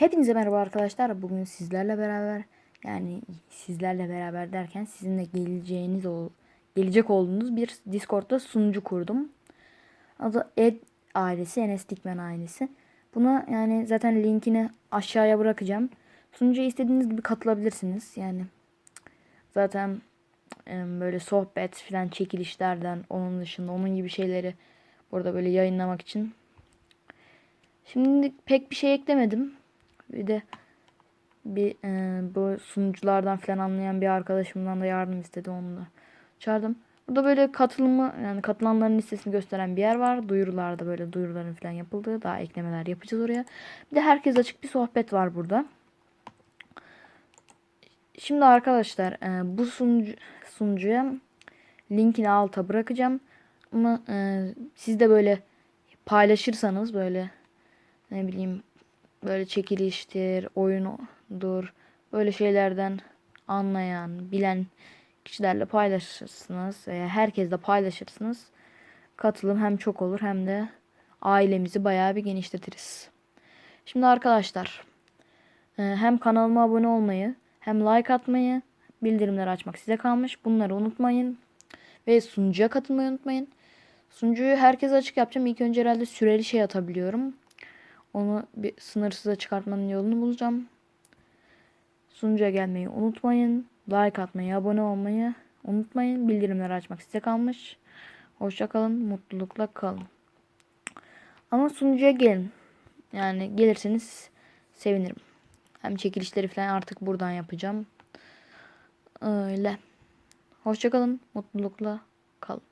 Hepinize merhaba arkadaşlar. Bugün sizlerle beraber yani sizlerle beraber derken sizinle geleceğiniz ol, gelecek olduğunuz bir Discord'da sunucu kurdum. Adı Ed ailesi, Enes Dikmen ailesi. Buna yani zaten linkini aşağıya bırakacağım. Sunucuya istediğiniz gibi katılabilirsiniz. Yani zaten böyle sohbet filan çekilişlerden onun dışında onun gibi şeyleri burada böyle yayınlamak için Şimdi pek bir şey eklemedim. Bir de bir e, bu sunuculardan falan anlayan bir arkadaşımdan da yardım istedi onu da çağırdım. Burada böyle katılımı yani katılanların listesini gösteren bir yer var. Duyurularda böyle duyuruların falan yapıldığı daha eklemeler yapacağız oraya. Bir de herkes açık bir sohbet var burada. Şimdi arkadaşlar e, bu sunucu, sunucuya linkini alta bırakacağım. Ama e, siz de böyle paylaşırsanız böyle ne bileyim böyle çekiliştir, oyundur böyle şeylerden anlayan, bilen kişilerle paylaşırsınız veya herkesle paylaşırsınız. Katılım hem çok olur hem de ailemizi bayağı bir genişletiriz. Şimdi arkadaşlar e, hem kanalıma abone olmayı hem like atmayı bildirimleri açmak size kalmış. Bunları unutmayın. Ve sunucuya katılmayı unutmayın. Sunucuyu herkese açık yapacağım. İlk önce herhalde süreli şey atabiliyorum. Onu bir sınırsıza çıkartmanın yolunu bulacağım. Sunucuya gelmeyi unutmayın. Like atmayı, abone olmayı unutmayın. Bildirimleri açmak size kalmış. Hoşça kalın, mutlulukla kalın. Ama sunucuya gelin. Yani gelirseniz sevinirim. Hem çekilişleri falan artık buradan yapacağım. Öyle. Hoşça kalın, mutlulukla kalın.